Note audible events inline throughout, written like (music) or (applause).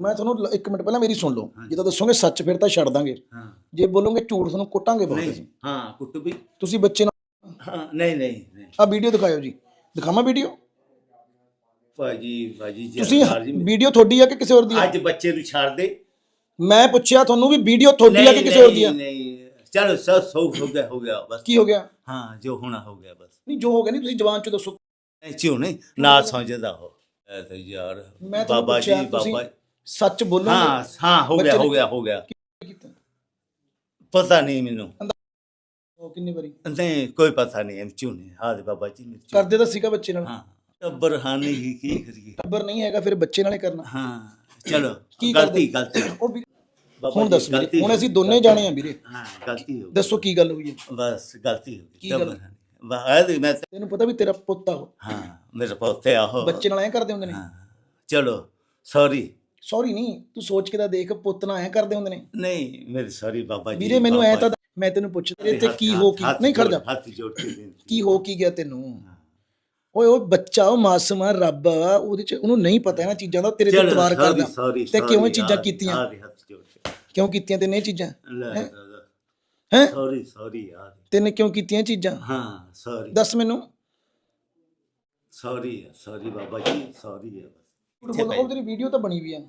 ਮੈਂ ਤੁਹਾਨੂੰ ਇੱਕ ਮਿੰਟ ਪਹਿਲਾਂ ਮੇਰੀ ਸੁਣ ਲਓ। ਜਦੋਂ ਦੱਸੋਗੇ ਸੱਚ ਫਿਰ ਤਾਂ ਛੱਡ ਦਾਂਗੇ। ਹਾਂ। ਜੇ ਬੋਲੋਗੇ ਝੂਠ ਤੁਹਾਨੂੰ ਕੁੱਟਾਂਗੇ ਬਹੁਤ ਹਾਂ ਕੁੱਟ ਵੀ। ਤੁਸੀਂ ਬੱਚੇ ਨਾਲ ਨਹੀਂ ਨਹੀਂ ਆ ਵੀਡੀਓ ਦਿਖਾਇਓ ਜੀ। ਦਿਖਾਵਾਂ ਵੀਡੀਓ? ਭਾਜੀ ਭਾਜੀ ਜੀ ਤੁਸੀਂ ਜੀ, ਵੀਡੀਓ ਤੁਹਾਡੀ ਆ ਕਿ ਕਿਸੇ ਹੋਰ ਦੀ ਆ? ਅੱਜ ਬੱਚੇ ਨੂੰ ਛੱਡ ਦੇ। ਮੈਂ ਪੁੱਛਿਆ ਤੁਹਾਨੂੰ ਵੀ ਵੀਡੀਓ ਤੁਹਾਡੀ ਆ ਕਿ ਕਿਸੇ ਹੋਰ ਦੀ ਆ? ਨਹੀਂ ਚਲੋ ਸਭ ਸੌ ਹੋ ਗਿਆ ਹੋ ਗਿਆ ਬਸ। ਕੀ ਹੋ ਗਿਆ? ਹਾਂ ਜੋ ਹੋਣਾ ਹੋ ਗਿਆ ਬਸ। ਨਹੀਂ ਜੋ ਹੋ ਗਿਆ ਨਹੀਂ ਤੁਸੀਂ ਜਵਾਨ ਚ ਦੱਸੋ। ਨਹੀਂ ਕਿਉਂ ਨਹੀਂ ਨਾ ਸਮਝਦਾ ਹੋ ਐ ਤਾਂ ਯਾਰ ਬਾਬਾ ਜੀ ਬਾਬਾ ਸੱਚ ਬੋਲੋਗੇ ਹਾਂ ਹਾਂ ਹੋ ਗਿਆ ਬੱਚੇ ਨੇ- ਹੋ ਗਿਆ ਹੋ ਗਿਆ। ਕੀਤਾ? ਪਤਾ ਨਹੀਂ ਮੈਨੂੰ। ਉਹ ਕਿੰਨੀ ਵਾਰੀ? ਨਹੀਂ ਕੋਈ ਪਤਾ ਨਹੀਂ ਕਿਉਂ ਨਹੀਂ ਹਾਂ ਜੀ ਬਾਬਾ ਜੀ ਮੇਰੇ ਕਰਦੇ ਤਾਂ ਸੀਗਾ ਬੱਚੇ ਨਾਲ। ਹਾਂ ਟੱਬਰ ਹਾਨੀ ਹੀ ਕੀ ਕਰੀਏ। ਟੱਬਰ ਨਹੀਂ ਹੈਗਾ ਫਿਰ ਬੱਚੇ ਨਾਲੇ ਕਰਨਾ। ਹਾਂ ਚਲੋ ਕੀ ਗਲਤੀ ਕਰਦੇ? ਗਲਤੀ ਉਹ ਵੀ ਬਾਬਾ ਹੁਣ ਜੀ, ਦੱਸ ਵੀਰੇ ਗਲਤੀ ਹੁਣ ਅਸੀਂ। ਦੋਨੇ ਜਾਣੇ ਆ ਵੀਰੇ। ਹਾਂ ਗਲਤੀ ਹੋ ਗਈ। ਦੱਸੋ ਕੀ ਗੱਲ ਹੋਈ ਹੈ? ਬਸ ਗਲਤੀ ਹੋ ਕੀ ਗਈ? ਟੱਬਰ ਹਾਨੀ। ਬਾਹਰ ਮੈਂ ਤੇ- ਤੈਨੂੰ ਪਤਾ ਵੀ ਤੇਰਾ ਪੁੱਤ ਆ ਉਹ। ਹਾਂ ਮੇਰੇ ਪੋਤੇ ਆਹੋ ਬੱਚੇ ਨਾਲ ਐ ਕਰਦੇ ਹੁੰਦੇ ਨੇ। ਹਾਂ ਚਲੋ ਸੌਰੀ ਸੌਰੀ ਨਹੀਂ ਤੂੰ ਸੋਚ ਕੇ ਤਾਂ ਦੇਖ ਪੁੱਤ ਨਾਲ ਐ ਕਰਦੇ ਹੁੰਦੇ ਨੇ। ਨਹੀਂ ਮੇਰੀ ਸੌਰੀ ਬਾਬਾ ਜੀ ਵੀਰੇ ਮੈਨੂੰ ਐ ਤਾਂ ਮੈਂ ਤੈਨੂੰ ਪੁੱਛ ਤੇਰੇ ਤੇ ਕੀ ਹੋ ਕੀ ਨਹੀਂ ਖੜ ਜਾ। ਹੱਥ ਜੋੜ ਕੇ ਬੇਨਤੀ। ਕੀ ਹੋ ਕੀ ਗਿਆ ਤੈਨੂੰ? ਓਏ ਉਹ ਬੱਚਾ ਉਹ ਮਾਸੂਮ ਆ ਰੱਬ ਆ ਉਹਦੇ ਚ ਉਹਨੂੰ ਨਹੀਂ ਪਤਾ ਇਹਨਾਂ ਚੀਜ਼ਾਂ ਦਾ ਤੇਰੇ ਤੇ sorry, ਕਰਦਾ ਤੇ ਕਿਉਂ ਇਹ ਚੀਜ਼ਾਂ ਕੀਤੀਆਂ? ਕਿਉਂ ਕੀਤੀਆਂ ਤੈਨੇ ਇਹ ਚੀਜ਼ਾਂ? ਹੈਂ? ਸੌਰੀ ਸੌਰੀ ਯਾਰ। ਤੈਨੇ ਕਿਉਂ ਕੀਤੀਆਂ ਚੀਜ਼ਾਂ? ਹਾਂ ਸੌਰੀ ਦੱਸ ਮੈਨੂੰ। Sorry sorry Baba ji sorry ਹੈ ਉਹ ਤੇਰੀ ਵੀਡੀਓ ਤਾਂ ਬਣੀ ਵੀ ਆ।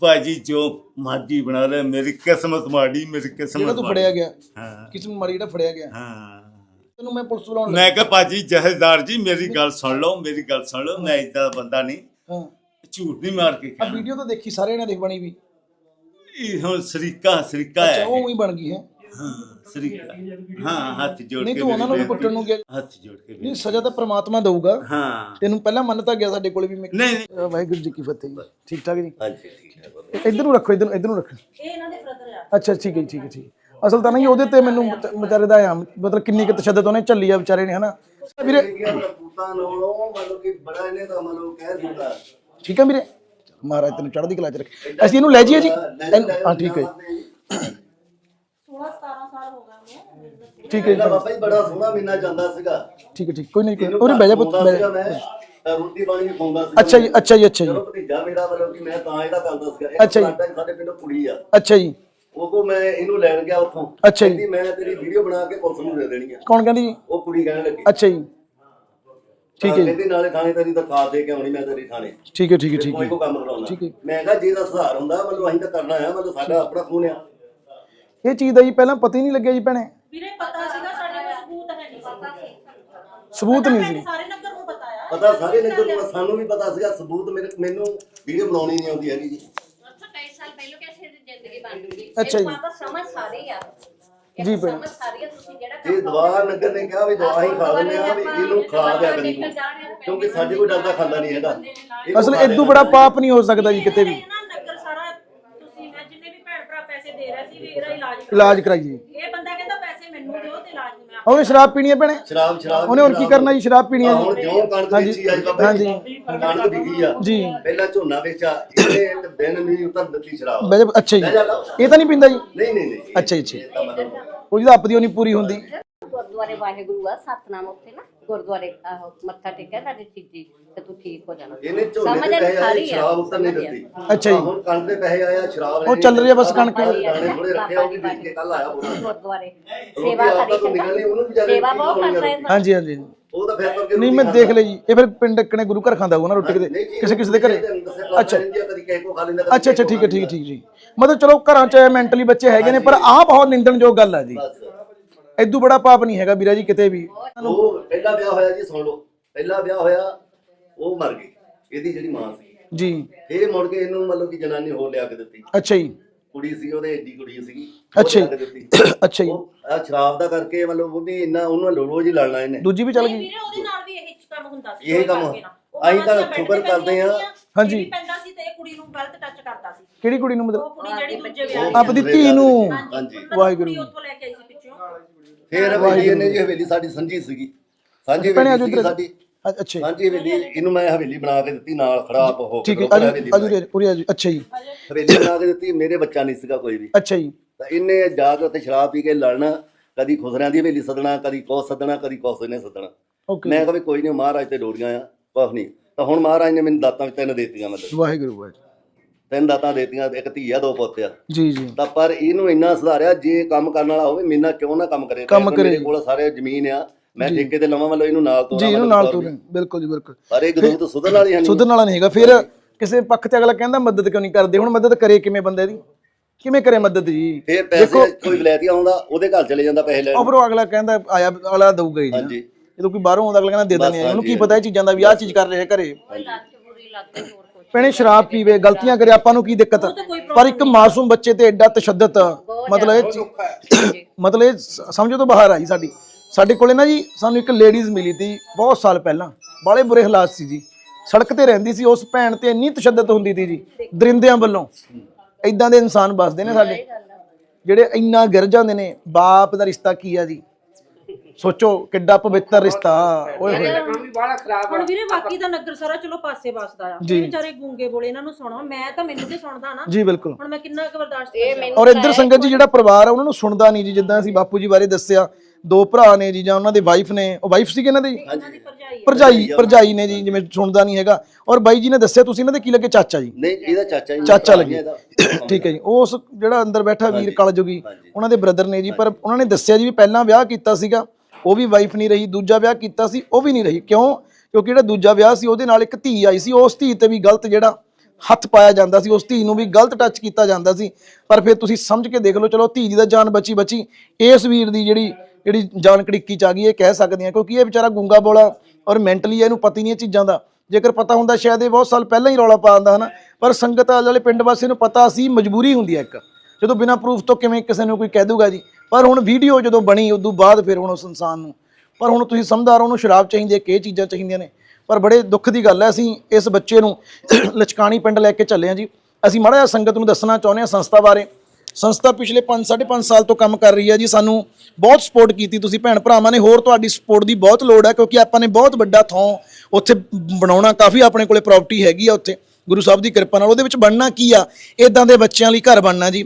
ਭਾਜੀ ਜੋ ਮਾਜੀ ਬਣਾ ਲੈ ਮੇਰੀ ਕਿਸਮਤ ਮਾੜੀ ਮੇਰੀ ਕਿਸਮਤ ਜਿਹੜਾ ਤੂੰ ਮਾੜੀ। ਫੜਿਆ ਗਿਆ ਹਾਂ। ਕਿਸਮ ਮਾਰੀ ਜਿਹੜਾ ਫੜਿਆ ਗਿਆ। ਹਾਂ। ਤੈਨੂੰ ਮੈਂ ਪੁਲਿਸ ਬੁਲਾਉਣ ਮੈਂ ਕਿਹਾ ਭਾਜੀ ਜਹੇਦਾਰ ਜੀ ਮੇਰੀ ਗੱਲ ਸੁਣ ਲਓ ਮੇਰੀ ਗੱਲ ਸੁਣ ਲਓ ਮੈਂ ਇਦਾਂ ਦਾ ਬੰਦਾ ਨਹੀਂ। ਹਾਂ। ਝੂਠ ਨਹੀਂ ਮਾਰ ਕੇ ਆ ਵੀਡੀਓ ਤਾਂ ਦੇਖੀ ਸਾਰੇ ਨੇ ਦੇਖ ਬਣੀ ਵੀ। ਇਹ ਹੁਣ ਸਰੀਕਾ ਸਰੀਕਾ ਅੱਛਾ ਹੈ। ਉਹ ਹੀ ਬਣ ਗਈ ਹੈ। ਹਾਂ ਹਾਂ ਹੱਥ ਜੋੜ ਨਹੀਂ ਕੇ ਤੂੰ ਉਹਨਾਂ ਨੂੰ ਵੀ ਕੁੱਟਣ ਨੂੰ ਗਿਆ ਹੱਥ ਜੋੜ ਕੇ ਨਹੀਂ ਸਜ਼ਾ ਤਾਂ ਪ੍ਰਮਾਤਮਾ ਦਊਗਾ। ਹਾਂ। ਤੈਨੂੰ ਪਹਿਲਾਂ ਮੰਨ ਤਾਂ ਗਿਆ ਸਾਡੇ ਕੋਲ ਵੀ ਮੈਂ ਨਹੀਂ ਨਹੀਂ। ਵਾਹਿਗੁਰੂ ਜੀ ਕੀ ਫਤਿਹ ਜੀ। ਠੀਕ ਠਾਕ ਜੀ? ਹਾਂਜੀ ਠੀਕ। ਇ- ਇੱਧਰ ਨੂੰ ਰੱਖੋ ਇੱਧਰ ਨੂੰ ਇੱਧਰ ਨੂੰ ਰੱਖੋ। ਇਹ ਇਹਨਾਂ ਦੇ ਬ੍ਰਦਰ ਆ। ਅੱਛਾ ਠੀਕ ਹੈ ਠੀਕ ਹੈ ਠੀਕ ਹੈ। ਅਸਲ ਤਾਂ ਨਹੀਂ ਉਹਦੇ ਤੇ ਮੈਨੂੰ ਵਿਚ- ਵਿਚਾਰੇ ਦਾ ਆ ਮਤਲਬ ਕਿੰਨੀ ਕੁ ਤਸ਼ੱਦਦ ਉਹਨੇ ਝੱਲੀ ਆ ਵਿਚਾਰੇ ਨੇ ਹਨਾ? ਵੀਰੇ ਪੂਤਾਂ ਨੂੰ ਮਤਲਬ ਕਿ ਬੜਾ ਇਹਨੇ ਤਾਂ ਮਤਲਬ ਕਹਿ ਦਿੱਤਾ। ਠੀਕ ਹੈ ਵੀਰੇ? ਮਹਾਰਾਜ ਤੈਨੂੰ ਚੜ੍ਹਦੀ ਕਲਾ ਚ ਰੱਖੇ। ਅਸੀਂ ਇਹਨੂੰ ਲੈ ਜਾਈਏ ਜੀ। ਹਾਂ ਠੀਕ ਹੈ ਜੀ। 16 17 ਸਾਲ ਹੋ ਗਏ ਉਹਨੂੰ ਠੀਕ ਹੈ ਜੀ। ਬਾਬਾ ਜੀ ਬੜਾ ਸੋਹਣਾ ਮਹੀਨਾ ਜਾਂਦਾ ਸੀਗਾ। ਠੀਕ ਹੈ ਠੀਕ। ਕੋਈ ਨਹੀਂ ਕੋਈ ਉਹਨੇ ਬਹਿ ਜਾ ਪੁੱਤ ਬਹਿ ਜਾ। ਰੋਟੀ ਪਾਣੀ ਵੀ ਖਵਾਉਂਦਾ ਸੀ ਅੱਛਾ ਜੀ ਅੱਛਾ ਜੀ ਅੱਛਾ ਜੀ। ਚਲੋ ਭਤੀਜਾ ਮੇਰਾ ਮਤਲਬ ਕਿ ਮੈਂ ਤਾਂ ਇਹਦਾ ਕਰਦਾ ਸੀਗਾ। ਅੱਛਾ ਜੀ। ਜੀ ਸਾਡੇ ਪਿੰਡੋਂ ਕੁੜੀ ਆ। ਅੱਛਾ ਜੀ। ਉਹ ਕੋ ਮੈਂ ਇਹਨੂੰ ਲੈਣ ਗਿਆ ਉੱਥੋਂ। ਅੱਛਾ ਜੀ। ਕਹਿੰਦੀ ਮੈਂ ਤੇਰੀ ਵੀਡੀਓ ਬਣਾ ਕੇ ਪੁਲਿਸ ਨੂੰ ਦੇ ਦੇਣੀ ਆ। ਕੌਣ ਕਹਿੰਦੀ? ਜੀ ਉਹ ਕੁੜੀ ਕਹਿਣ ਲੱਗੀ। ਅੱਛਾ ਜੀ। ਠੀਕ ਹੈ। ਜੀ ਕਹਿੰਦੀ ਨਾਲੇ ਥਾਣੇ ਤੇਰੀ ਦਰਖਾਸਤ ਦੇ ਕੇ ਆਉਣੀ ਮੈਂ ਤੇਰੀ ਥਾਣੇ। ਠੀਕ ਹੈ ਠੀਕ ਹੈ ਠੀਕ ਕੋਈ ਹੈ। ਕੋ ਕੰਮ ਕਰਾਉਣਾ ਠੀਕ ਹੈ। ਮੈਂ ਕਿਹਾ ਜੇ ਦਾ ਸੁਧਾਰ ਹੁੰਦਾ ਮਤਲਬ ਅਸੀਂ ਤਾਂ ਕਰਨਾ ਆ ਮਤਲਬ ਸਾਡਾ ਆਪਣਾ ਖੂਨ ਆ। ਇਹ ਚੀਜ਼ ਦਾ ਜੀ ਪਹਿਲਾਂ ਪਤਾ ਹੀ ਨਹੀਂ ਲੱਗਿਆ ਜੀ ਭੈਣੇ। ਵੀਰੇ ਪਤਾ ਸੀਗਾ ਸਾਡੇ ਕੋਲ ਸਬੂਤ ਹੈ ਨਹੀਂ। ਪਤਾ ਸੀ। ਸਬੂਤ ਨਹੀਂ ਸੀ। ਸਾਰੇ ਨਗਰ ਨੂੰ ਪਤਾ ਆ। ਪਤਾ ਸਾਰੇ ਨਗਰ ਨੂੰ ਸਾਨੂੰ ਵੀ ਪਤਾ ਸੀਗਾ ਸਬੂਤ ਮੇਰੇ ਮੈਨੂੰ ਵੀਡੀਓ ਬਣਾਉਣੀ ਨਹੀਂ ਆਉਂਦੀ ਹੈਗੀ ਜੀ। ਅੱਛਾ ਕਈ ਸਾਲ ਪਹਿਲਾਂ कैसे ਜ਼ਿੰਦਗੀ ਬਣ ਗਈ। ਅੱਛਾ ਜੀ। ਬਾਬਾ ਸਮਝ ਸਾਰੀ ਆ। ਇਹ ਜੀ ਭੈਣ। ਸਮਝ ਸਾਰੀ ਆ ਤੁਸੀਂ ਜਿਹੜਾ ਜੇ ਦਵਾ ਨਗਰ ਨੇ ਕਿਹਾ ਵੀ ਦਵਾ ਹੀ ਖਾ ਦਿੰਦੇ ਆ ਵੀ ਇਹਨੂੰ ਖਾ ਦਿਆ ਕਰੀ। ਕਿਉਂਕਿ ਸਾਡੇ ਕੋਈ ਡਰਦਾ ਖਾਂਦਾ ਨਹੀਂ ਹੈਗਾ। ਇਹ ਅਸਲ ਇਦੋਂ ਬੜਾ ਪਾਪ ਨਹੀਂ ਹੋ ਸਕਦਾ ਜੀ ਕਿਤੇ ਵੀ ਇਹ ਨਾ ਨਗਰ ਸਾਰਾ ਤੁਸੀਂ ਮੈਂ ਜਿੰਨੇ ਵੀ ਭੈਣ ਭਰਾ ਪੈਸੇ ਦੇ ਰਹੇ ਸੀ ਵੀ ਇਹਦਾ ਇਲਾਜ ਕਰਾਈਏ ਇਹ ਬੰਦਾ ਕਹਿੰਦਾ ਪੈਸੇ ਮੈਨੂੰ ਦਿਓ ਤੇ ਇਲਾਜ ਨੂੰ ਮੈਂ ਉਹਨੇ ਸ਼ਰਾਬ ਪੀਣੀ ਹੈ ਭੈਣੇ? ਸ਼ਰਾਬ ਸ਼ਰਾਬ ਉਹਨੇ ਹੁਣ ਕੀ ਕਰਨਾ ਜੀ? ਸ਼ਰਾਬ ਪੀਣੀ ਹੈ ਹੁਣ ਜੀ ਕਣਕ ਹਾਂਜੀ, ਵੇਚੀ ਅੱਜ ਬਾਬਾ ਹਾਂਜੀ। ਜੀ ਕਣਕ ਵਿਕੀ ਆ। ਜੀ। ਪਹਿਲਾਂ ਝੋਨਾ ਵੇਚਾ ਇਹਨੇ ਦਿਨ ਨਹੀਂ ਉਤਰ ਦਿੱਤੀ ਸ਼ਰਾਬ। ਅੱਛਾ ਜੀ। ਇਹ ਤਾਂ ਨਹੀਂ ਪੀਂਦਾ ਜੀ? ਨਹੀਂ ਨਹੀਂ ਨਹੀਂ। ਅੱਛਾ ਜੀ ਅੱਛਾ। ਉਹਦੀ ਤਾਂ ਆਪਦੀ ਉਹ ਨਹੀਂ ਪੂਰੀ ਹੁੰਦੀ। ਗੁਰਦੁਆਰੇ ਵਾਹਿਗੁਰੂ ਆ ਸਤਨਾਮ ਉੱਥੇ ਨਾ ਗੁਰਦੁਆਰੇ ਆਹੋ ਮੱਥਾ ਟੇਕਿਆ ਤੁਹਾਡੀ ਚੀਜ਼ੀ ਤੇ ਤੂੰ ਠੀਕ ਹੋ ਜਾਣਾ। ਇਹਨੇ ਝੋਨੇ ਸਮਝ ਦੇ ਆ ਪੈਸੇ ਆਏ ਸ਼ਰਾਬ ਉਤਰ ਨਹੀਂ। ਦਿੱਤੀ। ਅੱਛਾ ਜੀ। ਹੁਣ ਕਣਕ ਦੇ ਪੈਸੇ ਆਇਆ ਸ਼ਰਾਬ ਉਹ ਚੱਲ ਰਹੀ ਆ ਬਸ ਕਣਕ। ਦਾਣੇ ਥੋੜੇ ਰੱਖੇ ਉਹ ਵੀ ਵੇਚ ਕੇ ਕੱਲ ਆਇਆ ਬੋਲਾ। ਗੁਰਦੁਆਰੇ। ਸੇਵਾ ਕਰੀ ਤੋਂ ਨਿਕਲਣੀ ਉਹਨੂੰ ਵੀ ਜਾਣੇ ਸੇਵਾ ਬਹੁਤ ਕਰਦਾ ਹੈ ਹਾਂਜੀ ਹਾਂਜੀ। ਉਹ ਤਾਂ ਫਿਰ ਕਰਕੇ ਨਹੀਂ ਮੈਂ ਦੇਖ ਲਈ ਜੀ। ਇਹ ਫਿਰ ਪਿੰਡ ਕਿਨੇ ਗੁਰੂ ਘਰ ਖਾਂਦਾ ਹੋਊ ਨਾ ਰੋਟੀ ਕਿਤੇ? ਕਿਸੇ ਕਿਸੇ ਦੇ ਘਰੇ? ਅੱਛਾ। ਅੱਛਾ ਅੱਛਾ ਠੀਕ ਹੈ ਠੀਕ ਠੀਕ ਜੀ ਮਤਲਬ ਚਲੋ ਘਰਾਂ 'ਚ ਮੈਂਟਲੀ ਬੱਚੇ ਹੈਗੇ ਨੇ ਪਰ ਆਹ ਬਹੁਤ ਨਿੰਦਣਯੋਗ ਗੱਲ ਆ ਜੀ। ਐਦੂ ਬੜਾ ਪਾਪ ਨਹੀਂ ਹੈਗਾ ਵੀਰਾ ਜੀ ਕਿਤੇ ਵੀ। ਉਹ ਪਹਿਲਾ ਵਿਆਹ ਹੋਇਆ ਜੀ ਸੁਣ ਲਓ। ਪਹਿਲਾ ਵਿਆਹ ਹੋਇਆ ਉਹ ਮਰ ਗਈ। ਇਹਦੀ ਜਿਹੜੀ ਮਾਂ ਸੀ। ਜੀ। ਫੇਰ ਮੁੜ ਕੇ ਇਹਨੂੰ ਮਤਲਬ ਕਿ ਜਨਾਨੀ ਹੋਰ ਲਿਆ ਕੇ ਦਿੱਤੀ। ਅੱਛਾ ਜੀ। ਕੁੜੀ ਸੀ ਉਹਦੇ ਏਡੀ ਕੁੜੀ ਸੀਗੀ। ਉਹ ਅੱਛਾ ਲਿਆ ਕੇ ਜੀ ਦਿੱਤੀ। (coughs) ਅੱਛਾ ਜੀ। ਉਹ ਆਹ ਸ਼ਰਾਬ ਦਾ ਕਰਕੇ ਮਤਲਬ ਉਹ ਵੀ ਇੰਨਾ ਉਹਨੂੰ ਰੋਜ਼ ਹੀ ਲੜਨਾ ਇਹਨੇ। ਦੂਜੀ ਵੀ ਚੱਲ ਗਈ। ਵੀਰੇ ਉਹਦੇ ਨਾਲ ਵੀ ਇਹ ਕੰਮ ਹੁੰਦਾ ਸੀ। ਇਹ ਕੰਮ। ਉਹ ਅਸੀਂ ਤਾਂ ਸ਼ੁਕਰ ਕਰਦੇ ਹਾਂ। ਹਾਂਜੀ। ਪੈਂਦਾ ਸੀ ਤੇ ਇਹ ਕੁੜੀ ਨੂੰ ਗਲਤ ਟੱਚ ਕਰਦਾ ਸੀ। ਕਿਹੜੀ ਕੁੜੀ ਨੂੰ ਉਹ ਮਤਲਬ ਕੁੜੀ ਜਿਹੜੀ ਦੂਜੇ ਉਹ ਵਿਆਹ ਆਪਦੀ ਧੀ ਨੂੰ। ਹਾਂਜੀ। ਵਾਹਿਗੁਰੂ। ਵਾਹਿਗੁਰੂ। ਉੱਥੋਂ ਲੈ ਕੇ ਆਈ ਸੀ ਪਿੱਛੋਂ। ਫੇਰ ਹਵੇਲੀ ਇਹਨੇ ਜੀ। ਹਵੇਲੀ ਸਾਡੀ ਸੰਜੀ ਸੀਗੀ। ਸਾਂਝੀ ਹਵੇਲੀ ਸੀਗੀ ਸਾਡੀ। ਅੱਛਾ। ਸਾਂਝੀ ਹਵੇਲੀ ਇਹਨੂੰ ਮੈਂ ਹਵੇਲੀ ਬਣਾ ਕੇ ਦਿੱਤੀ ਨਾਲ ਖਰਾਬ ਹੋ ਕੇ ਠੀਕ ਹੈ। ਉਰੇ- ਉਰੇ ਆਜੋ ਅੱਛਾ ਜੀ। ਹਵੇਲੀ ਬਣਾ ਕੇ ਦਿੱਤੀ ਮੇਰੇ ਬੱਚਾ ਨਹੀਂ ਸੀਗਾ ਕੋਈ ਵੀ। ਅੱਛਾ ਜੀ। ਤਾਂ ਇਹਨੇ ਜਾ ਕੇ ਉੱਥੇ ਸ਼ਰਾਬ ਪੀ ਕੇ ਲੜਨਾ ਕਦੀ ਖੁਸਰਿਆਂ ਦੀ ਹਵੇਲੀ ਸੱਦਣਾ ਕਦੀ ਕੋਸ ਸੱਦਣਾ ਕਦੀ ਕੋਸ ਨੇ ਸੱਦਣਾ। ਮੈਂ ਕਿਹਾ ਵੀ ਕੋਈ ਨਹੀਂ ਮਹਾਰਾਜ ਤੇ ਡੋਰੀਆਂ ਆ ਕੁਛ ਨਹੀਂ ਤਾਂ ਹੁਣ ਮਹਾਰਾਜ ਨੇ ਮੈਨੂੰ ਦਾਤਾਂ ਵਿੱਚ ਤਿੰਨ ਦੇਤੀਆਂ ਮਤਲਬ ਵਾਹਿਗੁਰੂ ਵਾਹਿਗੁਰੂ। ਤਿੰਨ ਦਾਤਾਂ ਦੇਤੀਆਂ ਇੱਕ ਧੀ ਆ ਦੋ ਪੁੱਤ ਆ। ਜੀ ਜੀ। ਤਾਂ ਪਰ ਇਹਨੂੰ ਇੰਨਾ ਸੁਧਾਰਿਆ ਜੇ ਕੰਮ ਕਰਨ ਵਾਲਾ ਹੋਵੇ ਮੇਰੇ ਨਾਲ ਕਿਉਂ ਨਾ ਕੰਮ ਕਰੇ? ਕੰਮ ਮੇਰੇ। ਕੋਲ ਸਾਰੇ ਜ਼ਮੀਨ ਆ ਮੈਂ ਠੇਕੇ ਤੇ ਲਵਾਂ ਮਤਲਬ ਇਹਨੂੰ ਨਾਲ ਜੀ ਤੋਰਾਂ ਇਹਨੂੰ ਮਤਲਬ ਨਾਲ ਤੋਰ- ਬਿਲਕੁਲ ਜੀ ਬਿਲਕੁਲ। ਪਰ ਇਹ ਗਦੂਤ ਸੁਧਰਨ ਵਾਲੀ ਹੈ ਨਹੀਂ। ਸੁਧਰਨ ਵਾਲਾ ਨਹੀਂ ਹੈਗਾ। ਫਿਰ ਕਿਸੇ ਪੱਖ ਤੇ ਅਗਲਾ ਕਹਿੰਦਾ ਮਦਦ ਕਿਉਂ ਨਹੀਂ ਕਰਦੇ? ਹੁਣ ਮਦਦ ਕਰੇ ਕਿਵੇਂ ਬੰਦੇ ਦੀ? ਕਿਵੇਂ ਕਰੇ ਮਦਦ ਜੀ? ਫਿਰ ਪੈਸੇ ਕੋਈ ਵਿਲਾਇਤੀ ਆਉਂਦਾ ਉਹਦੇ ਘਰ ਚਲੇ ਜਾਂਦਾ ਪੈਸੇ ਲੈਣ। ਉਹ ਅਗਲਾ ਕਹਿੰਦਾ ਆਇਆ ਅਗਲਾ ਦਊਗਾ ਹੀ ਜੀ ਹਾਂਜੀ। ਜਦੋਂ ਕੋਈ ਬਾਹਰੋਂ ਆਉਂਦਾ ਅਗਲਾ ਕਹਿੰਦਾ ਦੇ ਦਿੰਦੇ ਆ। ਉਹਨੂੰ ਕੀ ਪਤਾ ਇਹ ਚੀਜ਼ਾਂ ਦਾ ਵੀ ਆਹ ਚੀਜ਼ ਕਰ ਰਿਹਾ ਘਰੇ। ਲੱਤ ਬੁਰੀ ਲੱਤ ਹੋਰ ਭੈਣੇ ਸ਼ਰਾਬ ਪੀਵੇ ਗਲਤੀਆਂ ਕਰੇ ਆਪਾਂ ਨੂੰ ਕੀ ਦਿੱਕਤ? ਆ? ਪਰ ਇੱਕ ਮਾਸੂਮ ਬੱਚੇ ਤੇ ਐਡਾ ਤਸ਼ੱਦਦ ਮਤਲਬ ਇਹ ਚੀ- ਮਤਲਬ ਇਹ ਸ- ਸਮਝੋ ਤੋਂ ਬਾਹਰ ਆਈ ਸਾਡੀ। ਸਾਡੇ ਕੋਲੇ ਨਾ ਜੀ ਸਾਨੂੰ ਇੱਕ ਲੇਡੀਜ਼ ਮਿਲੀ ਤੀ ਬਹੁਤ ਸਾਲ ਪਹਿਲਾਂ। ਬਾਲੇ ਬੁਰੇ ਹਾਲਾਤ ਸੀ ਜੀ। ਸੜਕ ਤੇ ਰਹਿੰਦੀ ਸੀ ਉਸ ਭੈਣ ਤੇ ਇੰਨੀ ਤਸ਼ੱਦਦ ਹੁੰਦੀ ਤੀ ਜੀ ਦਰਿੰਦਿਆਂ ਵੱਲੋਂ। ਇਦਾਂ ਦੇ ਇਨਸਾਨ ਵੱਸਦੇ ਨੇ ਸਾਡੇ। ਜਿਹੜੇ ਇੰਨਾ ਗਿਰ ਜਾਂਦੇ ਨੇ ਬਾਪ ਦਾ ਰਿਸ਼ਤਾ ਕੀ ਆ ਜੀ? ਸੋਚੋ ਕਿੱਡਾ ਪਵਿੱਤਰ ਰਿਸ਼ਤਾ। ਓਏ ਹੋਏ। ਹੁਣ ਵੀਰੇ ਬਾਕੀ ਦਾ ਨਗਰ ਸਾਰਾ ਚਲੋ ਪਾਸੇ ਵੱਸਦਾ ਆ। ਇਹ ਵਿਚਾਰੇ ਗੂੰਗੇ ਬੋਲੇ ਇਹਨਾਂ ਨੂੰ ਸੁਣੋ ਮੈਂ ਤਾਂ ਮੈਨੂੰ ਤੇ ਸੁਣਦਾ ਨਾ। ਜੀ ਬਿਲਕੁਲ। ਹੁਣ ਮੈਂ ਕਿੰਨਾ ਕੁ ਬਰਦਾਸ਼ਤ ਕਰ ਔਰ ਇੱਧਰ ਸੰਗਤ ਜੀ ਜਿਹੜਾ ਪਰਿਵਾਰ ਆ ਉਹਨਾਂ ਨੂੰ ਸੁਣਦਾ ਨਹੀਂ ਜੀ। ਜਿੱਦਾਂ ਅਸੀਂ ਬਾਪੂ ਜੀ ਬਾਰੇ ਦੱਸਿਆ ਦੋ ਭਰਾ ਨੇ ਜੀ ਜਾਂ ਉਹਨਾਂ ਦੇ ਵਾਈਫ ਨੇ। ਉਹ ਵਾਈਫ ਸੀਗੇ ਇਹਨਾਂ ਦੇ? ਜੀ? ਇਹਨਾਂ ਦੀ ਭਰਜਾਈ ਭਰਜਾਈ ਭਰਜਾਈ ਨੇ ਜੀ ਜਿਵੇਂ ਸੁਣਦਾ ਨਹੀਂ ਹੈਗਾ। ਔਰ ਬਾਈ ਜੀ ਨੇ ਦੱਸਿਆ ਤੁਸੀਂ ਇਹਨਾਂ ਦੇ ਕੀ ਲੱਗੇ? ਚਾਚਾ ਜੀ। ਨਹੀਂ ਇਹਦਾ ਚਾਚਾ ਜੀ। ਚਾਚਾ ਲੱਗੇ। ਇਹਦਾ। ਠੀਕ ਹੈ ਜੀ। ਉਸ ਜਿਹੜਾ ਅੰਦਰ ਬੈਠਾ ਵੀਰ ਕਲਜੁਗੀ ਉਹਨਾਂ ਦੇ ਬ੍ਰਦਰ ਨੇ ਜੀ। ਪਰ ਉਹਨਾਂ ਨੇ ਦੱਸਿਆ ਜੀ ਵੀ ਪਹਿਲਾਂ ਵਿਆਹ ਕੀਤਾ ਸੀਗਾ। ਉਹ ਵੀ ਵਾਈਫ ਨਹੀਂ ਰਹੀ, ਦੂਜਾ ਵਿਆਹ ਕੀਤਾ ਸੀ, ਉਹ ਵੀ ਨਹੀਂ ਰਹੀ। ਕਿਉਂ? ਕਿਉਂਕਿ ਜਿਹੜਾ ਦੂਜਾ ਵਿਆਹ ਸੀ, ਉਹਦੇ ਨਾਲ ਇੱਕ ਧੀ ਆਈ ਸੀ, ਉਸ ਧੀ ਤੇ ਵੀ ਗਲਤ ਜਿਹੜਾ ਹੱਥ ਪਾਇਆ ਜਾਂਦਾ ਸੀ, ਉਸ ਧੀ ਨੂੰ ਵੀ ਗਲਤ ਟੱਚ ਕੀਤਾ ਜਾਂਦਾ ਸੀ। ਪਰ ਫਿਰ ਤੁਸੀਂ ਸਮਝ ਕੇ ਦੇਖ ਲਓ, ਚਲੋ ਧੀ ਦੀ ਦਾ ਜਾਨ ਬਚੀ ਬਚੀ, ਇਸ ਵੀਰ ਦੀ ਜਿਹੜੀ ਜਿਹੜੀ ਜਾਨ ਕੜਿੱਕੀ ਚ ਆ ਗਈ, ਇਹ ਕਹਿ ਸਕਦੇ ਆ, ਕਿਉਂਕਿ ਇਹ ਵਿਚਾਰਾ ਗੁੰਗਾ ਬੋਲਾ ਔਰ ਮੈਂਟਲੀ ਇਹਨੂੰ ਪਤਾ ਨਹੀਂ ਇਹ ਚੀਜ਼ਾਂ ਦਾ। ਜੇਕਰ ਪਤਾ ਹੁੰਦਾ, ਸ਼ਾਇਦ ਇਹ ਬਹੁਤ ਸਾਲ ਪਹਿਲਾਂ ਹੀ ਰੌਲਾ ਪਾ ਦਿੰਦਾ, ਹਨਾ? ਪਰ ਸੰਗਤ ਵਾਲੇ ਪਿੰਡ ਵਾਸੀ ਨੂੰ ਪਤਾ ਸੀ, ਮਜਬੂਰੀ ਹੁੰਦੀ ਹੈ ਇੱਕ। ਜਦੋਂ ਬਿਨਾਂ ਪ੍ਰੂਫ ਤੋਂ ਕਿਵੇਂ ਕਿਸੇ ਨੂੰ ਕੋਈ ਕਹਿ ਦੂਗਾ ਜੀ? ਪਰ ਹੁਣ ਵੀਡੀਓ ਜਦੋਂ ਬਣੀ, ਉਦੋਂ ਬਾਅਦ ਫਿਰ ਹੁਣ ਉਸ ਇਨਸਾਨ ਨੂੰ। ਪਰ ਹੁਣ ਤੁਸੀਂ ਸਮਝਦਾਰ ਉਹਨੂੰ ਸ਼ਰਾਬ ਚਾਹੀਦੀ ਹੈ, ਕਿ ਇਹ ਚੀਜ਼ਾਂ ਚਾਹੀਦੀਆਂ ਨੇ। ਪਰ ਬੜੇ ਦੁੱਖ ਦੀ ਗੱਲ ਹੈ, ਅਸੀਂ ਇਸ ਬੱਚੇ ਨੂੰ (coughs) ਲਚਕਾਣੀ ਪਿੰਡ ਲੈ ਕੇ ਚੱਲੇ ਹਾਂ ਜੀ। ਅਸੀਂ ਮਾੜਾ ਜਿਹਾ ਸੰਗਤ ਨੂੰ ਦੱਸਣਾ ਚਾਹੁੰਦੇ ਹਾਂ ਸੰਸਥਾ ਬਾਰੇ। ਸੰਸਥਾ ਪਿਛਲੇ 5 5.5 ਸਾਲ ਤੋਂ ਕੰਮ ਕਰ ਰਹੀ ਹੈ ਜੀ। ਸਾਨੂੰ ਬਹੁਤ ਸਪੋਰਟ ਕੀਤੀ ਤੁਸੀਂ ਭੈਣ ਭਰਾਵਾਂ ਨੇ। ਹੋਰ ਤੁਹਾਡੀ ਸਪੋਰਟ ਦੀ ਬਹੁਤ ਲੋੜ ਹੈ, ਕਿਉਂਕਿ ਆਪਾਂ ਨੇ ਬਹੁਤ ਵੱਡਾ ਥਾਂ ਉੱਥੇ ਬਣਾਉਣਾ। ਕਾਫੀ ਆਪਣੇ ਕੋਲੇ ਪ੍ਰਾਪਰਟੀ ਹੈਗੀ ਆ ਉੱਥੇ। ਗੁਰੂ ਸਾਹਿਬ ਦੀ ਕਿਰਪਾ ਨਾਲ ਉਹਦੇ ਵਿੱਚ ਬਣਨਾ ਕੀ ਆ? ਇਦਾਂ ਦੇ ਬੱਚਿਆਂ ਲਈ ਘਰ ਬਣਨਾ ਜੀ।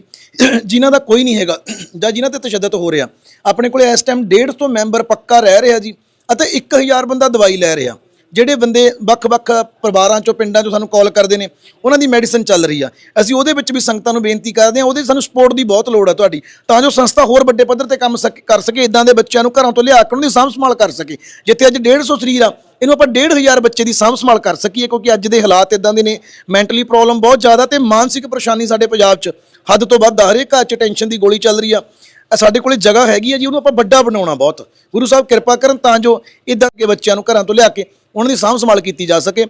ਜਿਨ੍ਹਾਂ ਦਾ ਕੋਈ ਨਹੀਂ ਹੈਗਾ ਜਾਂ ਜਿਨ੍ਹਾਂ ਤੇ ਤਸ਼ੱਦਦ ਹੋ ਰਿਹਾ। ਆਪਣੇ ਕੋਲੇ ਇਸ ਟਾਈਮ 150 ਤੋਂ ਮੈਂਬਰ ਪੱਕਾ ਰਹਿ ਰਿਹਾ ਜੀ ਅਤੇ 1000 ਬੰਦਾ ਦਵਾਈ ਲੈ ਰਿਹਾ। ਜਿਹੜੇ ਬੰਦੇ ਵੱਖ-ਵੱਖ ਪਰਿਵਾਰਾਂ ਚੋਂ, ਪਿੰਡਾਂ ਚੋਂ ਸਾਨੂੰ ਕਾਲ ਕਰਦੇ ਨੇ, ਉਹਨਾਂ ਦੀ ਮੈਡੀਸਨ ਚੱਲ ਰਹੀ ਆ। ਅਸੀਂ ਉਹਦੇ ਵਿੱਚ ਵੀ ਸੰਗਤਾਂ ਨੂੰ ਬੇਨਤੀ ਕਰਦੇ ਹਾਂ, ਉਹਦੇ ਸਾਨੂੰ ਸਪੋਰਟ ਦੀ ਬਹੁਤ ਲੋੜ ਆ ਤੁਹਾਡੀ। ਤਾਂ ਜੋ ਸੰਸਥਾ ਹੋਰ ਵੱਡੇ ਪੱਧਰ ਤੇ ਕੰਮ ਸਕ- ਕਰ ਸਕੇ ਇਦਾਂ ਦੇ ਬੱਚਿਆਂ ਨੂੰ ਘਰਾਂ ਤੋਂ ਲਿਆ ਕੇ ਉਹਨਾਂ ਦੀ ਸਾਂਭ ਸੰਭਾਲ ਕਰ ਸਕੇ। ਜਿੱਥੇ ਅੱਜ 150 ਸਰੀਰ ਆ, ਇਹਨੂੰ ਆਪਾਂ 1500 ਬੱਚੇ ਦੀ ਸਾਂਭ ਸੰਭਾਲ ਕਰ ਸਕੀਏ, ਕਿਉਂਕਿ ਅੱਜ ਦੇ ਹਾਲਾਤ ਇਦਾਂ ਦੇ ਨੇ ਮੈਂਟਲੀ ਪ੍ਰੋਬਲਮ ਬਹੁਤ ਜ਼ਿਆਦਾ ਤੇ ਮਾਨਸਿਕ ਪਰੇਸ਼ਾਨੀ ਸਾਡੇ ਪੰਜਾਬ 'ਚ ਹੱਦ ਤੋਂ ਵੱਧ ਆ, ਹਰੇਕ ਘਰ 'ਚ ਟੈਨਸ਼ਨ ਦੀ ਗੋਲੀ ਚੱਲ ਰਹੀ ਆ। ਅ ਸਾਡੇ ਕੋਲੇ ਜਗ੍ਹਾ ਹੈਗੀ ਆ ਜੀ, ਉਹਨੂੰ ਆਪਾਂ ਵੱਡਾ ਬਣਾਉਣਾ ਬਹੁਤ। ਗੁਰੂ ਸਾਹਿਬ ਕਿਰਪਾ ਕਰਨ ਤਾਂ ਜੋ ਇਦਾਂ ਦੇ ਬੱਚਿਆਂ ਨੂੰ ਘਰਾਂ ਤੋਂ ਲਿਆ ਕੇ ਉਹਨਾਂ ਦੀ ਸਾਂਭ ਸੰਭਾਲ ਕੀਤੀ ਜਾ ਸਕੇ।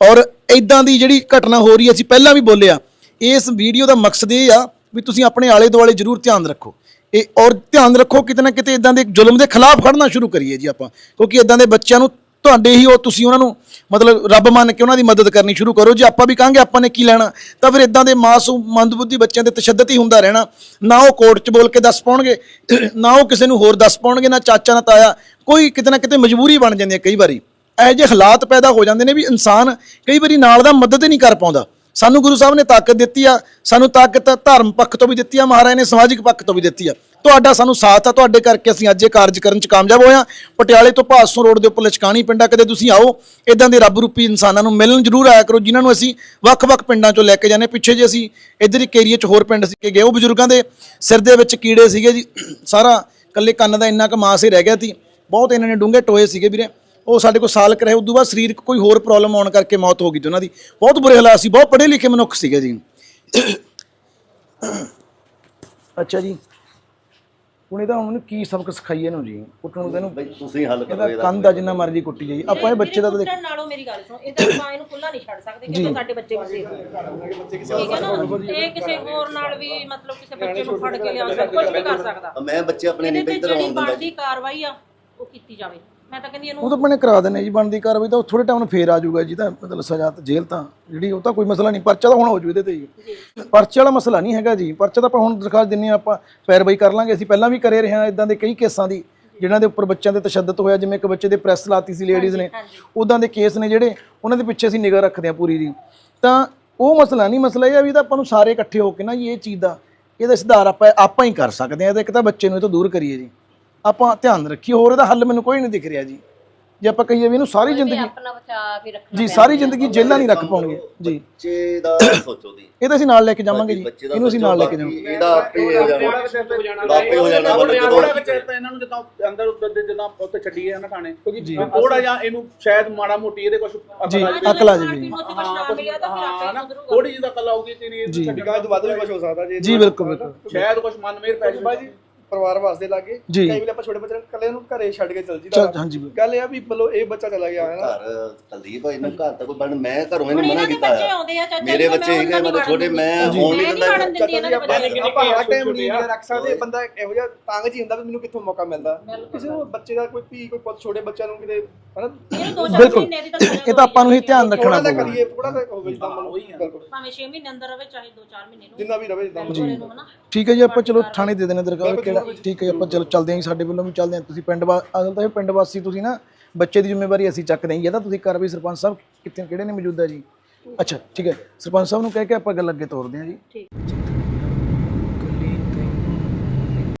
ਔਰ ਇਦਾਂ ਦੀ ਜਿਹੜੀ ਘਟਨਾ ਹੋ ਰਹੀ ਹੈ ਅਸੀਂ ਪਹਿਲਾਂ ਵੀ ਬੋਲਿਆ, ਇਸ ਵੀਡੀਓ ਦਾ ਮਕਸਦ ਇਹ ਆ ਵੀ ਤੁਸੀਂ ਆਪਣੇ ਆਲੇ ਦੁਆਲੇ ਜ਼ਰੂਰ ਧਿਆਨ ਰੱਖੋ। ਇਹ ਔਰ ਧਿਆਨ ਰੱਖੋ ਕਿਤੇ ਨਾ ਕਿਤੇ ਇਦਾਂ ਦੇ ਜ਼ੁਲਮ ਦੇ ਖਿਲਾਫ ਖੜਨਾ ਸ਼ੁਰੂ ਕਰੀਏ ਜੀ ਆਪਾਂ, ਕਿਉਂਕਿ ਇਦਾਂ ਦੇ ਬੱਚਿਆਂ ਨੂੰ ਤੁਹਾਡੇ ਹੀ ਉਹ ਤੁਸੀਂ ਉਹਨਾਂ ਨੂੰ ਮਤਲਬ ਰੱਬ ਮੰਨ ਕੇ ਉਹਨਾਂ ਦੀ ਮਦਦ ਕਰਨੀ ਸ਼ੁਰੂ ਕਰੋ। ਜੇ ਆਪਾਂ ਵੀ ਕਹਾਂਗੇ ਆਪਾਂ ਨੇ ਕੀ ਲੈਣਾ, ਤਾਂ ਫਿਰ ਇਦਾਂ ਦੇ ਮਾਸੂਮ ਮੰਦਬੁੱਧੀ ਬੱਚਿਆਂ ਤੇ ਤਸ਼ੱਦਦ ਹੀ ਹੁੰਦਾ ਰਹਿਣਾ। ਨਾ ਉਹ ਕੋਰਟ 'ਚ ਬੋਲ ਕੇ ਦੱਸ ਪਾਉਣਗੇ, ਨਾ ਉਹ ਕਿਸੇ ਨੂੰ ਹੋਰ ਦੱਸ ਪਾਉਣਗੇ, ਨਾ ਚਾਚਾ, ਨਾ ਤਾਇਆ। ਕੋਈ ਕਿਤੇ ਨਾ ਕਿਤੇ ਮਜਬੂਰੀ ਬਣ ਜਾਂਦੀ ਹੈ ਕਈ ਵਾਰੀ। ਇਹੋ ਜਿਹੇ ਹਾਲਾਤ ਪੈਦਾ ਹੋ ਜਾਂਦੇ ਨੇ ਵੀ ਇਨਸਾਨ ਕਈ ਵਾਰੀ ਨਾਲ ਦਾ ਮਦਦ ਹੀ ਨਹੀਂ ਕਰ ਪਾਉਂਦਾ। ਸਾਨੂੰ ਗੁਰੂ ਸਾਹਿਬ ਨੇ ਤਾਕਤ ਦਿੱਤੀ ਆ, ਸਾਨੂੰ ਤਾਕਤ ਧਰਮ ਪੱਖ ਤੋਂ ਵੀ ਦਿੱਤੀ ਆ, ਮਹਾਰਾਜ ਨੇ ਸਮਾਜਿਕ ਪੱਖ ਤੋਂ ਵੀ ਦਿੱਤੀ ਆ। ਤੁਹਾਡਾ ਸਾਨੂੰ ਸਾਥ ਆ, ਤੁਹਾਡੇ ਕਰਕੇ ਅਸੀਂ ਅੱਜ ਇਹ ਕਾਰਜ ਕਰਨ ਚ ਕਾਮਯਾਬ ਹੋਏ ਆ। ਪਟਿਆਲੇ ਤੋਂ ਭਾਸੋਂ ਰੋਡ ਦੇ ਉੱਪਰ ਲਚਕਾਣੀ ਪਿੰਡਾ ਕਦੇ ਤੁਸੀਂ ਆਓ ਇਦਾਂ ਦੇ ਰੱਬ ਰੂਪੀ ਇਨਸਾਨਾਂ ਨੂੰ ਮਿਲਣ ਜ਼ਰੂਰ ਆਇਆ ਕਰੋ, ਜਿਨ੍ਹਾਂ ਨੂੰ ਅਸੀਂ ਵੱਖ-ਵੱਖ ਪਿੰਡਾਂ ਚੋਂ ਲੈ ਕੇ ਜਾਂਦੇ ਪਿੱਛੇ ਜੇ ਅਸੀਂ ਇੱਧਰ ਇੱਕ ਏਰੀਆ ਚ ਹੋਰ ਪਿੰਡ ਸੀਗੇ, ਗਏ ਉਹ ਬਜ਼ੁਰਗਾਂ ਦੇ ਸਿਰ ਦੇ ਵਿੱਚ ਕੀੜੇ ਸੀਗੇ ਜੀ। ਸਾਰਾ ਕੱਲੇ ਕੰਨ ਦਾ ਇੰਨਾ ਕੁ ਮਾਸ ਹੀ ਰਹਿ ਗਿਆ ਸੀ। ਬਹੁਤ ਇਹਨਾਂ ਨੇ ਡੂੰਘੇ ਟੋਏ ਸੀਗੇ ਵੀਰੇ। ਉਹ ਸਾਡੇ ਕੋਲ ਸਾਲ ਕੁ ਰਹੇ ਉਦੋਂ ਬਾਅਦ ਸਰੀਰਕ ਕੋਈ ਹੋਰ ਪ੍ਰੋਬਲਮ ਆਉਣ ਕਰਕੇ ਮੌਤ ਹੋ ਗਈ ਤੇ ਉਹਨਾਂ ਦੀ। ਬਹੁਤ ਬੁਰੇ ਹਾਲਾਤ ਸੀ ਬਹੁਤ ਪੜ੍ਹੇ ਲਿਖੇ ਮਨੁੱਖ ਸੀਗੇ ਜੀ। ਅੱਛਾ ਜੀ। ਹੁਣ ਇਹਦਾ ਹੁਣ ਕੀ ਸਬਕ ਸਿਖਾਈਏ ਇਹਨੂੰ ਜੀ? ਕੁੱਟਣ ਨੂੰ ਇਹਨੂੰ ਬਈ ਤੁਸੀਂ ਹੱਲ ਕਰੋ ਇਹਦਾ ਕੰਨ ਦਾ ਜਿੰਨਾ ਮਰਜ਼ੀ ਕੁੱਟੀ ਜਾਈ ਆਪਾਂ ਇਹ ਬੱਚੇ ਦਾ ਤਾਂ ਦੇਖ ਕੁੱਟਣ ਨਾਲੋਂ ਮੇਰੀ ਗੱਲ ਸੁਣੋ ਇਹਦਾ ਆਪਾਂ ਇਹਨੂੰ ਖੁੱਲਾ ਨਹੀਂ ਛੱਡ ਸਕਦੇ ਕਿਉਂਕਿ ਸਾਡੇ ਬੱਚੇ ਵਸੇ ਠੀਕ ਹੈ ਨਾ? ਇਹ ਕਿਸੇ ਹੋਰ ਨਾਲ ਵੀ ਮਤਲਬ ਕਿਸੇ ਬੱਚੇ ਨੂੰ ਫੜ ਕੇ ਲਿਆ ਸਕਦਾ ਕੁਝ ਵੀ ਕਰ ਸਕਦਾ। ਮੈਂ ਬੱਚੇ ਆਪਣੇ ਨਹੀਂ ਜਿਹੜੀ ਆਉਣ ਦਿੰਦਾ ਕਾਰਵਾਈ ਆ ਉਹ ਕੀਤੀ ਜਾਵੇ। ਮੈਂ ਤਾਂ ਕਹਿੰਦੀ ਉਹ ਇਹਨੂੰ ਤਾਂ ਆਪਣੇ ਕਰਾ ਦਿੰਦੇ ਜੀ ਬਣਦੀ ਕਾਰਵਾਈ ਤਾਂ ਥੋੜੇ ਟਾਈਮ ਨੂੰ ਫੇਰ ਆ ਜਾਊਗਾ ਜੀ ਤਾਂ ਮਤਲਬ ਸਜ਼ਾ ਤਾਂ ਜੇਲ੍ਹ ਤਾਂ ਜਿਹੜੀ ਉਹ ਤਾਂ ਕੋਈ ਮਸਲਾ ਨਹੀਂ ਪਰਚਾ ਤਾਂ ਹੁਣ ਹੋ ਜੂ ਇਹਦੇ ਤੇ ਜੀ। ਪਰਚੇ ਵਾਲਾ ਮਸਲਾ ਨਹੀਂ ਹੈਗਾ ਜੀ ਪਰਚਾ ਤਾਂ ਆਪਾਂ ਹੁਣ ਦਰਖਾਸਤ ਦਿੰਨੇ ਆ ਆਪਾਂ ਪੈਰਵਾਈ ਕਰ ਲਾਂਗੇ ਅਸੀਂ ਪਹਿਲਾਂ ਵੀ ਕਰੇ ਰਹੇ ਹਾਂ ਇਦਾਂ ਦੇ ਕਈ ਕੇਸਾਂ ਦੀ ਜਿਨ੍ਹਾਂ ਦੇ ਉੱਪਰ ਬੱਚਿਆਂ ਤੇ ਤਸ਼ੱਦਦ ਹੋਇਆ ਜਿਵੇਂ ਇੱਕ ਬੱਚੇ ਦੇ ਪ੍ਰੈਸ ਲਾਤੀ ਸੀ ਲੇਡੀਜ਼ ਨੇ ਉਦਾਂ ਦੇ ਕੇਸ ਨੇ ਜਿਹੜੇ ਉਹਨਾਂ ਦੇ ਪਿੱਛੇ ਅਸੀਂ ਨਿਗਾਹ ਰੱਖਦੇ ਹਾਂ ਪੂਰੀ ਜੀ ਤਾਂ ਉਹ ਮਸਲਾ ਨਹੀਂ ਮਸਲਾ ਇਹ ਆ ਵੀ ਤਾਂ ਆਪਾਂ ਨੂੰ ਸਾਰੇ ਇਕੱਠੇ ਹੋ ਕੇ ਨਾ ਜੀ ਇਹ ਚੀਜ਼ ਦਾ ਇਹਦਾ ਸੁਧਾਰ ਆਪਾਂ ਆਪਾਂ ਹੀ ਕਰ ਸਕਦੇ ਹਾਂ ਤੇ ਇੱਕ ਤਾਂ ਬੱਚੇ ਨੂੰ ਇਹ ਤੋਂ ਦੂਰ ਕਰੀਏ ਜੀ। ਆਪਾਂ ਧਿਆਨ ਰੱਖੀਏ ਹੋਰ ਇਹਦਾ ਹੱਲ ਮੈਨੂੰ ਕੋਈ ਨਹੀਂ ਦਿਖ ਰਿਹਾ ਜੀ। ਜੇ ਆਪਾਂ ਕਹੀਏ ਵੀ ਇਹਨੂੰ ਸਾਰੀ ਜ਼ਿੰਦਗੀ ਆਪਣਾ ਬਚਾ ਵੀ ਰੱਖਣਾ ਜੀ ਸਾਰੀ ਜ਼ਿੰਦਗੀ ਜੇਲਾਂ ਨਹੀਂ ਰੱਖ ਪਾਉਣਗੇ। ਜੀ। ਬੱਚੇ ਦਾ ਸੋਚੋ ਦੀ ਇਹ ਤਾਂ ਅਸੀਂ ਨਾਲ ਲੈ ਕੇ ਜਾਵਾਂਗੇ ਜੀ। ਬੱਚੇ ਦਾ ਇਹਨੂੰ ਅਸੀਂ ਨਾਲ ਲੈ ਕੇ ਜਾਵਾਂਗੇ। ਇਹਦਾ ਆਪੇ ਹੋ ਜਾਣਾ। ਆਪੇ ਹੋ ਜਾਣਾ। ਮਤਲਬ ਜਦੋਂ ਤਾਂ ਇਹਨਾਂ ਨੂੰ ਜਿੱਦਾਂ ਅੰਦਰ ਉੱਧਰ ਦੇ ਜਿੱਦਾਂ ਉੱਤੇ ਛੱਡੀਏ ਨਾ ਖਾਣੇ ਕਿਉਂਕਿ ਥੋੜਾ ਜਿਹਾ ਇਹਨੂੰ ਸ਼ਾਇਦ ਮਾੜਾ ਮੋਟੀ ਇਹਦੇ ਕੁਝ ਜੀ ਅਕਲ ਆ ਜਾਵੇ ਤਾਂ ਹਾਂ ਥੋੜੀ ਜਿਹੀ ਅਕਲ ਆਊਗੀ ਤੇਰੀ ਜੀ। ਛੱਡੀ ਤੋਂ ਵੱਧ ਵੀ ਕੁਝ ਹੋ ਸਕਦਾ ਜੀ ਜੀ ਬਿਲਕੁਲ ਬਿਲਕੁਲ। ਸ਼ਾਇਦ ਕੁਝ ਮਨ ਮੇਰ ਪੈ ਜਾਵੇ ਜੀ ਪਰਿਵਾਰ ਵਾਸਤੇ ਲੱਗੇ ਜੀ। ਕਈ ਵੇਲੇ ਆਪਾਂ ਛੋਟੇ ਬੱਚੇ ਨੂੰ ਇਕੱਲੇ ਨੂੰ ਘਰੇ ਛੱਡ ਕੇ ਚਲ ਚੱਲ ਜੀਦਾ ਹਾਂਜੀ। ਬਿਲਕੁਲ। ਗੱਲ ਇਹ ਆ ਵੀ ਮਤਲਬ ਇਹ ਬੱਚਾ ਚਲਾ ਗਿਆ ਹੈ ਨਾ। ਘਰ ਕੁਲਦੀਪ ਇਹਨੂੰ ਘਰ ਤੱਕ ਬਣ ਮੈਂ ਘਰੋਂ ਇਹਨੂੰ ਹੁਣ ਮਨਾ ਇਹਨਾਂ ਦੇ ਕੀਤਾ ਬੱਚੇ ਆ। ਆਉਂਦੇ ਆ ਚਾਚਾ ਮੇਰੇ ਮੈਂ ਬੱਚੇ ਉਹਨਾਂ ਹੈਗੇ ਨੂੰ ਮਤਲਬ ਛੋਟੇ ਮੈਂ ਜੀ। ਹੋਣ ਮੈਂ ਨਹੀਂ ਨਹੀਂ ਵੜਨ ਦਿੰਦਾ ਦਿੰਦੀ ਇਹਨਾਂ ਜੀ ਦੇ ਆਪਾਂ ਬੱਚੇ। ਆਪਾਂ ਹਰ ਟਾਈਮ ਨਹੀਂ। ਰੱਖ ਸਕਦੇ ਬੰਦਾ ਇਹੋ ਜਿਹਾ ਤੰਗ ਜੀ ਹੁੰਦਾ ਵੀ ਮੈਨੂੰ ਕਿੱਥੋਂ ਮੌਕਾ ਮਿਲਦਾ। ਕਿਸੇ ਨੂੰ ਬੱਚੇ ਦਾ ਕੋਈ ਧੀ ਕੋਈ ਪੁੱਤ ਛੋਟੇ ਬੱਚਿਆਂ ਨੂੰ ਕਿਤੇ ਹਨਾ? ਇਹਨੂੰ ਦੋ ਚਾਰ ਬਿਲਕੁਲ। ਮਹੀਨੇ ਦੀ ਤਾਂ ਇਹ ਤਾਂ ਆਪਾਂ ਨੂੰ ਹੀ ਧਿਆਨ ਰੱਖਣਾ ਥੋੜਾ ਤਾਂ ਪਊਗਾ। ਕਰੀਏ ਥੋੜਾ ਤਾਂ ਹੋਵੇ ਜਿੱਦਾਂ ਮਤਲਬ ਬਿਲਕੁਲ। ਭਾਵੇਂ 6 ਮਹੀਨੇ ਅੰਦਰ ਰਵੇ ਚਾਹੇ 2-4 ਮਹੀਨੇ ਨੂੰ। ਜਿੰਨਾ ਵੀ ਰਵੇ ਜਿੱਦਾਂ ਜੀ। ਇਹਨੂੰ ਹਨਾ। ਠੀਕ ਹੈ ਜੀ ਆਪਾਂ ਚਲੋ ਥਾਣੇ ਦੇ ਦੇਣੇ ਦਰਖਾਸਤ ਕਿਹੜਾ ਠੀਕ ਹੈ ਆਪਾਂ ਚਲੋ ਚੱਲਦੇ ਹਾਂ ਜੀ, ਸਾਡੇ ਵੱਲੋਂ ਵੀ ਚੱਲਦੇ ਹਾਂ। ਤੁਸੀਂ ਪਿੰਡ ਵਾ ਅਸਲ ਤਾਂ ਇਹ ਪਿੰਡ ਵਾਸੀ ਤੁਸੀਂ ਨਾ ਬੱਚੇ ਦੀ ਜ਼ਿੰਮੇਵਾਰੀ ਅਸੀਂ ਚੱਕਦੇ ਹਾਂ ਜੀ। ਤਾਂ ਤੁਸੀਂ ਕਰ ਵੀ ਸਰਪੰਚ ਸਾਹਿਬ ਕਿੱਥੇ ਕਿਹੜੇ ਨੇ ਮੌਜੂਦਾ ਜੀ? ਅੱਛਾ ਠੀਕ ਹੈ। ਸਰਪੰਚ ਸਾਹਿਬ ਨੂੰ ਕਹਿ ਕੇ ਆਪਾਂ ਗੱਲ ਅੱਗੇ ਤੋਰਦੇ ਹਾਂ ਜੀ। ਠੀਕ।